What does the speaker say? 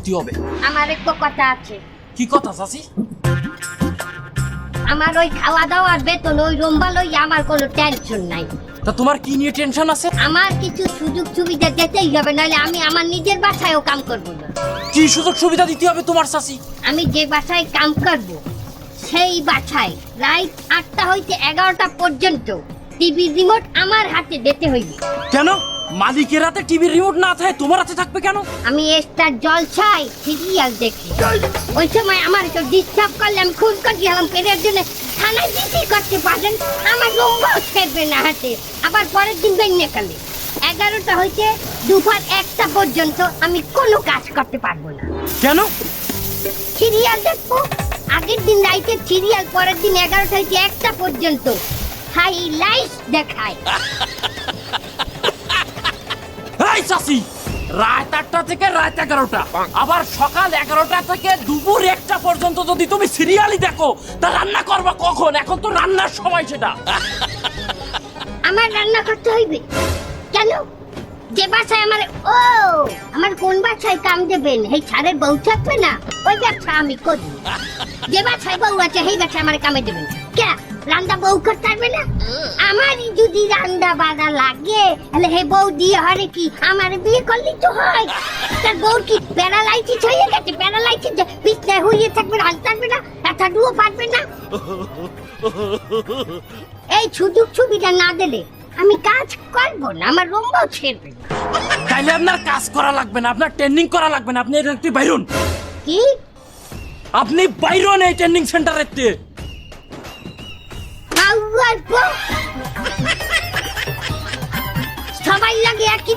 দিতে হবে। আমার একটু কথা আছে। কি কথা চাচি? আমার ওই খাওয়া দাওয়ার বেতন ওই রুম্বা লই আমার কোনো টেনশন নাই। তা তোমার কি নিয়ে টেনশন আছে? আমার কিছু সুযোগ সুবিধা দিতেই হবে নাহলে আমি আমার নিজের বাসায়ও কাম করব না। কি সুযোগ সুবিধা দিতে হবে তোমার চাচি? আমি যে বাসায় কাম করব সেই বাসায় রাত আটটা হইতে এগারোটা পর্যন্ত টিভি রিমোট আমার হাতে দিতে হইবে। কেন? মালিকের হাতে টিভির রিমোট না থাকে তোমার হাতে থাকবে কেন? আমি স্টার জলছাই সিরিয়াল দেখি। ওই সময় আমার একটু ডিস্টার্ব করলে আমি খুন করে গেলাম পেটের জন্য। থানায় দিতে করতে পারেন আমার রুমবাও ছেড়বে না হাতে। আবার পরের দিন বেরিয়ে কালে এগারোটা হইতে দুপুর একটা পর্যন্ত আমি কোনো কাজ করতে পারব না। কেন? সিরিয়াল দেখব। আগের দিন রাইতে সিরিয়াল পরের দিন এগারোটা হইতে একটা পর্যন্ত। হাইলাইট দেখায়। চাচি। রাত আটটা থেকে রাত এগারোটা। আবার সকাল এগারোটা থেকে দুপুর একটা পর্যন্ত যদি তুমি সিরিয়ালই দেখো, তা রান্না করবা কখন? এখন তো রান্নার সময় সেটা। আমার রান্না করতে হইবে। কেন? যে বাসায় আমার ও, আমার কোন বাসায় কাম দেবেন? এই ছাড়ের বউ থাকবে না? ওই ব্যবসা আমি করি। যে বাসায় বউ আছে সেই বাসায় আমার কামে দেবেন। কে রান্না বউ করতে পারবে না? আমারই যদি রান্না বাড়া লাগে তাহলে হে বউ দিয়ে হরে কি? আমার বিয়ে করলেই তো হয়। তার বউ কি প্যারালাইসিস হয়ে গেছে? প্যারালাইসিস বিছনায় হইয়ে থাকবে রান্না পারবে না একটা ডুও পারবে না? এই সুযোগ সুবিধা না দিলে আমি কাজ করব না আমার রুমও ছেড়বে না। তাইলে আপনার কাজ করা লাগবে না আপনার ট্রেনিং করা লাগবে না আপনি একটু বাইরুন। কি? আপনি বাইরুন এই ট্রেনিং সেন্টারের সবাই লাগে একই